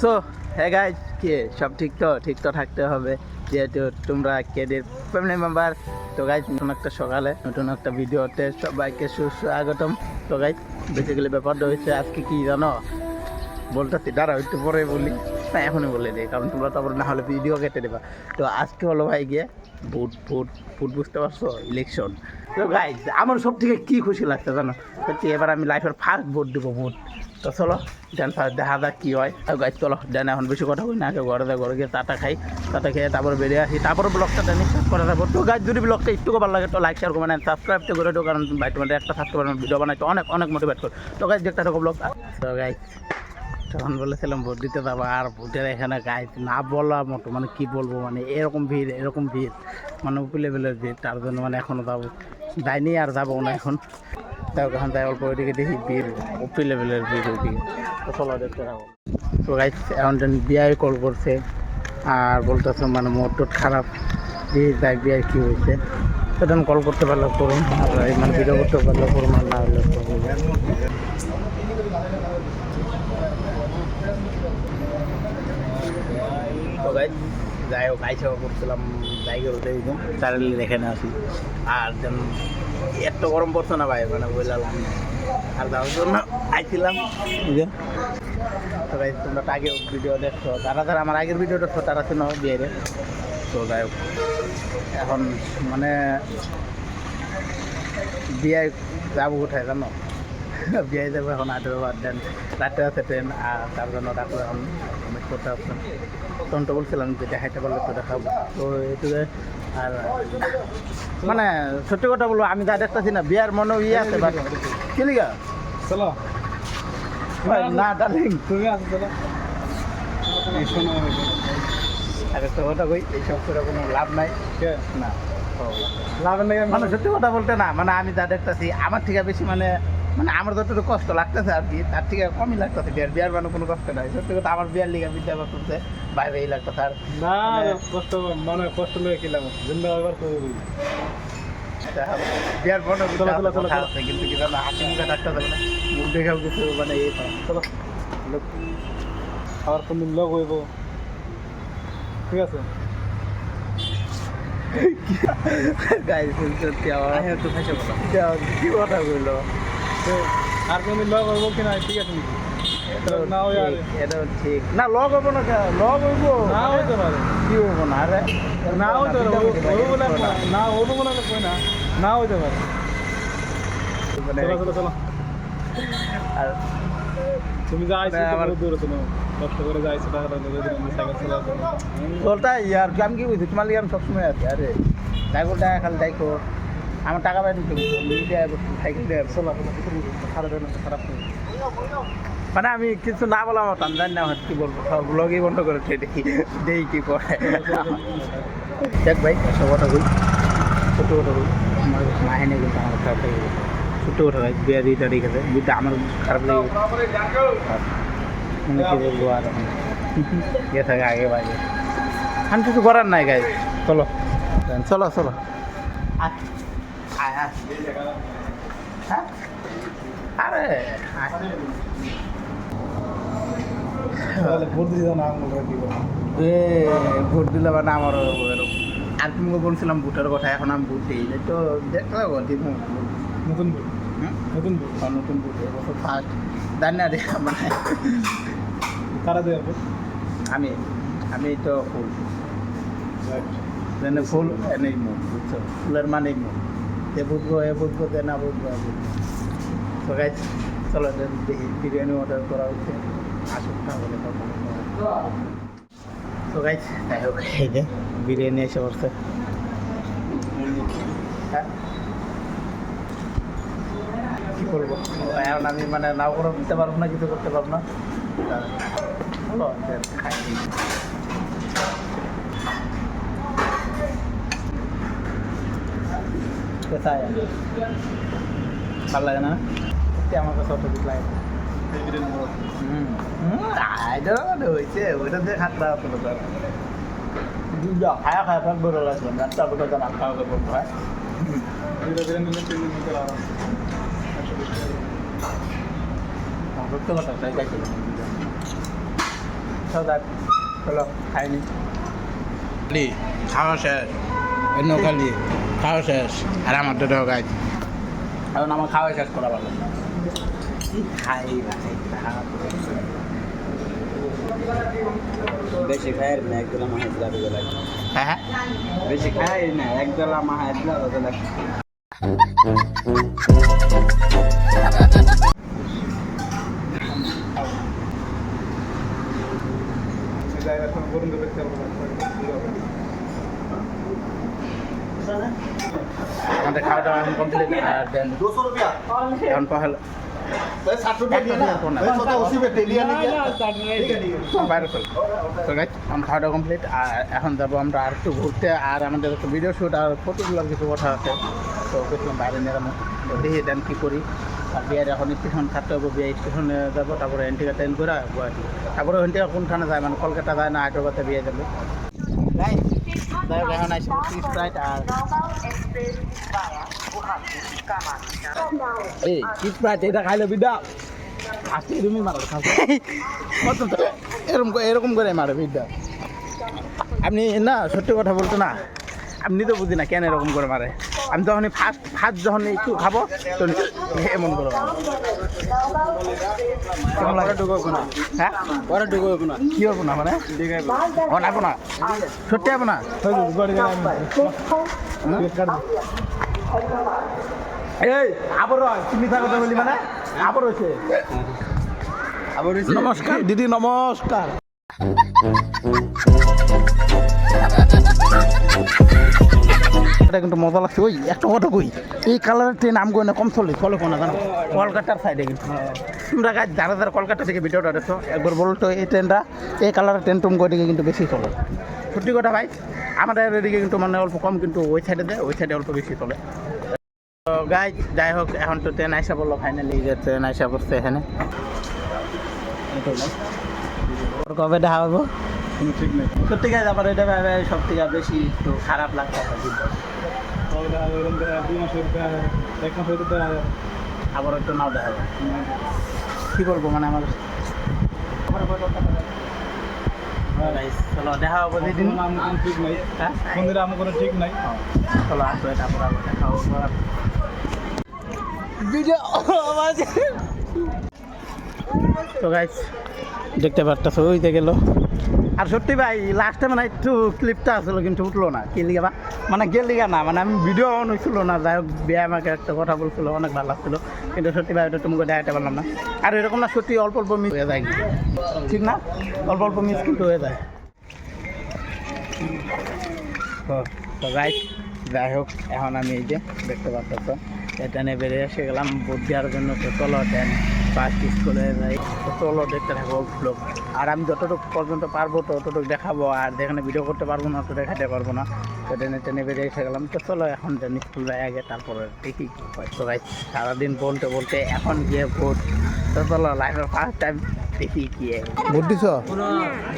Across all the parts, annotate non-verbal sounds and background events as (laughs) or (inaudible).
So হ্যাঁ guys কে, সব ঠিক তো? ঠিক তো থাকতে হবে। যেহেতু তোমরা কেডির ফ্যামিলি মেম্বার তো গাইজ নতুন একটা সকালে, নতুন একটা ভিডিওতে সবাইকে সুস্বাগতম। তো গাইজ বেসিক্যালি ব্যাপারটা হয়েছে, আজকে কি জানো? বলতেছি দাঁড়া একটু পরে বলি। না এখনই বলে দিই, কারণ তোমরা তারপর না হলে ভিডিও কেটে দেবা। তো আজকে হলো ভাই গিয়ে ভোট ভোট ভোট বুঝতে পারছ? ইলেকশন তো গাইজ আমার সব থেকে কী খুশি লাগছে জানো? সত্যি এবার আমি লাইফের ফার্স্ট ভোট দেবো ভোট তো চলো দেন ফার্স্ট দেখা যাক কী হয়। আর গাইজ চলো দেন এখন বেশি কথা বলি না ঘরে যাই, ঘরে গিয়ে চাটা খাই, চাটা খেয়ে তারপর বেরিয়ে আসি। তারপর ব্লগটা দেন স্টার্ট করে যাব। তো গাইজ যদি ব্লগটা একটু ভালো লাগে, তো লাইক শেয়ার করবেন সাবস্ক্রাইব তো করে দেবো কারণ ভাই তোমাদের একটা সাবস্ক্রাইব ভিডিও বানাইতে অনেক অনেক মোটিভেট করে। তো গাইজ দেখতে থাকো ব্লগ তো গাইজ তখন বলেছিলাম ভোট দিতে যাব আর ভোটের এখানে গাইজ না বলার মতো মানে কি বলব মানে এরকম ভিড় এরকম ভিড় মানে উপি লেভেলের ভিড়, তার জন্য মানে এখনও যাব, যাইনি আর যাব না এখন। তাও এখন যাই, অল্প ওইদিকে দেখি ভিড় উপি লেভেলের ভিড় ওইদিকে। তো চলো দেখতে থাকো। তো এখন বিআই কল করছে, আর বলতেছে মানে মোট খারাপ, দিয়ে যাই বিআই কী হয়েছে। তখন কল করতে পারলে করুন, আর মানে ভিডিও করতে পারলে করুন, আর না হলে করুন। যাই হোক আইসাও করছিলাম জায়গা উঠে দিতাম চারিলি রেখে না আসি। আর যেন এত গরম পড়ছে না ভাই মানে বললাম আর যাওয়ার জন্য আইছিলাম। বুঝে তোমরা আগে ভিডিও দেখছ। যারা যারা আমার আগের ভিডিও দেখছ তারা ছিল বিয়েরে। তো যাই হোক এখন মানে বিয়ে যাব কোথায় জানো? বিয়ে যাব এখন বার দেন রাতে আছে ট্রেন আর তার এখন অনেক করতে হচ্ছে তখন তো বলছিলাম যে দেখাইতে পারলে তো তো এটুকু আর মানে সত্যি কথা বলব আমি যা দেখতেছি না বিয়ার মনে ইয়ে আছে বাট কিলিগা চলো না ডার্লিং তুমি আসো চলো কোনো লাভ নাই না লাভ নেই মানে সত্যি কথা বলতে না মানে আমি যা দেখতেছি, আমার থেকে বেশি মানে মানে আমার যতটুকু কষ্ট লাগতেছে আর কি তার থেকে কমই লাগতেছে বিয়ার। বিয়ার মানে কোনো কষ্ট নাই। সত্যি কথা আমার বিয়ার লিগা বিদ্যা করতেছে বাইরে এই লাগতেছে আর। না কষ্ট মানে কষ্ট লয়ে কি লাভ? জিন্দা একবার করে দিবি বিয়ার বড় চলো, চলো, চলো, চলো। আছে কিন্তু কি জানো হাসি মুখে থাকতে হবে না। মুখ দেখাও কিছু মানে এই চলো আবার কোন দিন হইব। ঠিক আছে? (laughs) গাইস সত্যি আমার হ্যাঁ তো খাইছে বলো। কি কথা বলল? আর কোন লোক হইব কি না ঠিক আছে নাকি? এটাও ঠিক, না লগ হব না? লগ হইবো? না হইতে পারে। কি হইবো না আরে? না হইতে পারে হইব না? হইব বলে কই না। না হইতে পারে। মানে চলো চলো চলো। আর তুমি যা আইছো না, তো আমার- দূরে তুমি কষ্ট করে যাইছো টাকাটা লেগে দিলাম সাইকেল চালাও চলতা ইয়ার আমি কি বুঝছি তোমার লিগে আমি সবসময় আছি আরে। খালি দেখো আমার টাকা পাই দিতে সাইকেল দেয় চলো খারাপ খারাপ মানে আমি কিছু না বলা মতো আমি জানি না আমার কি বলব। সব ব্লগই বন্ধ করে দেখি দেখি কি করে। দেখ ভাই সব কথা বল। ছোটো কথা বল। আমার মাহিনী কিন্তু আমার খারাপ লেগে। ছোটো কথা ভাই বিয়া দিটা রেখেছে বিটা আমার খারাপ লেগে। আমি কি বলব আর? ইয়ে থাকে আগে বাইরে আমি কিছু করার নাই গাই চলো। চলো চলো। আয় হ্যাঁ। আরে ভোট না আমরা এ ভোট দিলে মানে আমারও এরকম। আর তুমি বলছিলাম ভোটের কথা এখন আমি ভোট দিই। তো দেখতে নতুন ভোট? নতুন ভোট? নতুন ভোট এবছর ফার্স্ট জানি না রে মানে। কারা আমি আমি তো ফুল। এনে ফুল এনেই মুখ বুঝছ? ফুলের মানেই মুখ এ বুঝব এ বুঝব যে না বুঝব এ বুঝব তো গাইজ চলো দেখি বিরিয়ানি অর্ডার করা হচ্ছে। আসুক তাহলে তখন তো গাইজ যাই হোক এই যে বিরিয়ানি এসে পড়ছে। হ্যাঁ? কী করব এখন আমি মানে নাও করে দিতে পারব না, কিছু করতে পারব না। বলো খাই। কোথায়? ভালো লাগে না? আমার কাছে অত ঠিক লাগে না। হয়েছে ওইটা দিয়ে খাতরা হতো তো দুইটা খায়া খায়া থাকবে লাগলাম রাস্তা বোঝা জানা খাওয়া বলতে হয় দুইটা দিলে নিলে তিন দিন ভিতরে সত্য কথা, তাই খাইছিলাম সদা চলো খাইনি খাওয়া শেষ খালি খাওয়া শেষ। আর আমার তো গাছ এখন আমার খাওয়া শেষ করা ভালো। খাই ভাই বেশি খাই না একদলা দিলা দিলা হ্যাঁ হ্যাঁ। বেশি খাই না একদলা দিলা দিলা আমাদের খাওয়া দাওয়া এখন কমপ্লিট আর দেন এখন পাহাড় খাওয়া কমপ্লিট এখন যাব আমরা আর একটু ঘুরতে আর আমাদের একটু ভিডিও শুট আর ফটোগুলো কিছু কথা আছে। তো কিছু বাইরে নিলাম দেখি দেন কি করি। আর বিয়ের এখন স্টেশন থাকতে হবে বিয়ে স্টেশনে যাব তারপরে এন থেকে ট্রেন করে গুয়াহাটি। তারপরে ওখান কোনখানে যায়? মানে কলকাতা যায় না হায়দ্রাবাদে বিয়ে যাবে। যাই হোক এখন আসব টি স্প্রাইট আর এই টি স্প্রাইট এটা খাইলে বিদা আজকে তুমি মারো এরকম এরকম করে মারে বিদ্যা আপনি না সত্যি কথা বলতো না আপনি তো বুঝি না কেন এরকম করে মারে আমি যখন ফার্স্ট ফার্স্ট যখন একটু খাব তো এমন করে হ্যাঁ পরে ঢুকো না কি হব না মানে? ও না না। সত্যি হব না? এই আবার তুমি মানে? নমস্কার, দিদি, নমস্কার। (laughs) এটা কিন্তু মজা লাগছে। ওই একটা কথা কই? এই কালারের ট্রেন আম না কম চলে। চলে কোনা জানো? কলকাতার সাইডে কিন্তু। তোমরা গাছ যারা যারা কলকাতা থেকে ভিডিওটা দেখছ একবার বলো তো এই ট্রেনটা এই কালারের ট্রেন টুম দিকে কিন্তু বেশি চলে। সত্যি কথা ভাই আমাদের এদিকে কিন্তু মানে অল্প কম কিন্তু ওই সাইডে দেয় ওই সাইডে অল্প বেশি চলে। গাই যাই হোক এখন তো ট্রেন আইসা বলল ফাইনালি যে ট্রেন আইসা পড়ছে এখানে। কবে দেখা হব? কোনো ঠিক নেই সত্যি গাছ আবার এটা সব থেকে বেশি একটু খারাপ লাগছে দুই আবার একটু নাও দেখা কী বলব মানে আমার চলো দেখা হব যেদিন আমার ঠিক নাই হ্যাঁ? আমার কোনো ঠিক নাই। চলো আসবে তারপর আবার দেখা হব। ভিডিও তো গাইস দেখতে পারতেছো ওইতে গেল। আর সত্যি ভাই লাস্টে মানে একটু ক্লিপটা আসলো কিন্তু উঠল না। কি লিগা বা? মানে গে লিগা না মানে আমি ভিডিও অন না, যাই হোক বিয়ে আমাকে একটা কথা বলছিল, অনেক ভালো লাগছিল। কিন্তু সত্যি ভাই, ওটা তোমাকে দেখাতে পারলাম না। আর এরকম না, সত্যি অল্প অল্প মিস হয়ে যায়। ঠিক না? অল্প অল্প মিস কিন্তু হয়ে যায়। তো গাইস যাই হোক, এখন আমি এই যে দেখতে পাচ্ছ ট্রেনে বেরিয়ে এসে গেলাম, ভোট দেওয়ার জন্য তো চলো ট্রেন ফার্স্ট স্কুলে যাই। তো চলো, দেখতে থাকব ব্লগ আর আমি যতটুকু পর্যন্ত পারব, ততটুকু দেখাবো, আর যেখানে ভিডিও করতে পারব না, তো দেখাতে পারব না। তো ট্রেনে ট্রেনে বেরিয়ে এসে গেলাম। তো চলো এখন ট্রেন স্কুল যাই আগে তারপরে দেখি কি হয়। তো গাইস সারাদিন বলতে বলতে এখন গিয়ে ভোট। তো চলো লাইফের ফার্স্ট টাইম দেখি কি ভোট দিছ?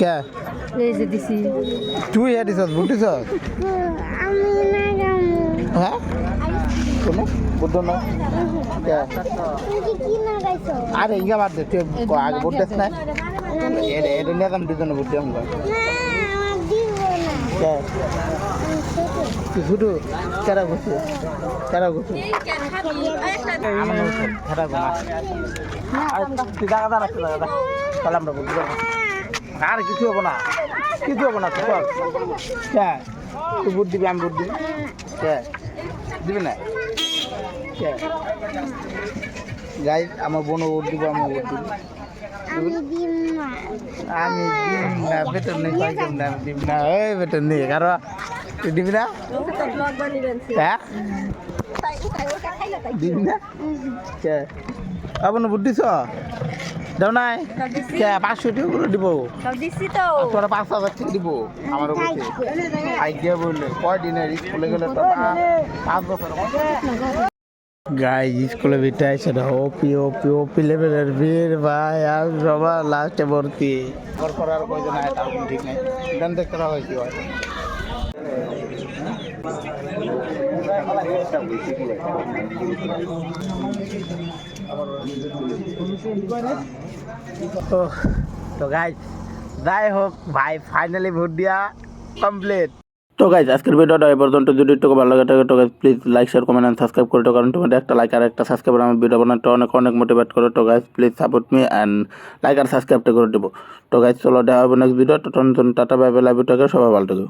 কে? যে দিছি। তুই হ্যাঁ দিছ ভোট দিছ আমি না গামু হ্যাঁ? কোনো? বুদ্ধ না? কে? তুমি কি না গাইছো আরে ইঙ্গা বাদ দে তুই আগে ভোট দিস না এটা নিয়ে আমি দুজনে ভোট দিলাম আমার শুধু কেরা ঘুরছে কেরা ঘুরছে আমার ঘুমা তুই জায়গা দাঁড়া তাহলে আমরা আর কিছু হব না। কিছু হব না তুই কে? তুই ভোট দিবি আমি ভোট দিবি। কে? দিবি না? কে? গাই আমার বোনও ভোট দিব আমি ভোট দিব। আমি দিম না। বেতন নেই কয়েকজন না আমি দিম না? এই বেতন নেই। কারও তুই দিবি না? হ্যাঁ? দিবি না? কে? দাও নাই? পাঁচশো টাকা করে দিব। তোরা পাঁচ হাজার দিব। আমার আইডিয়া বললে কয় দিনের স্কুলে গেলে তো পাঁচ বছর গাই স্কুলে বিটা এসে ওপি ওপি ওপি লেভেলের বীর ভাই, আর সবার লাস্টে ভর্তি। আর কয়জন আয় ঠিক নেই। দেখতে কি হয়। তো তো গাই যাই হোক, ভাই ফাইনালি ভোট দিয়া কমপ্লিট তো গাইজ আজকের ভিডিওটা এই পর্যন্ত। যদি একটু ভালো লাগে থাকে তো guys please like share comment and subscribe করে কারণ তোমাদের একটা লাইক আর একটা সাবস্ক্রাইব আমার ভিডিও বানাতে অনেক অনেক মোটিভেট করে। তো guys please support me and like আর সাবস্ক্রাইবটা করে দেবো। তো গাইজ চলো, দেখা হবে নেক্সট ভিডিও তো টাটা বাই বাই লাইভ সবাই ভালো থাকো।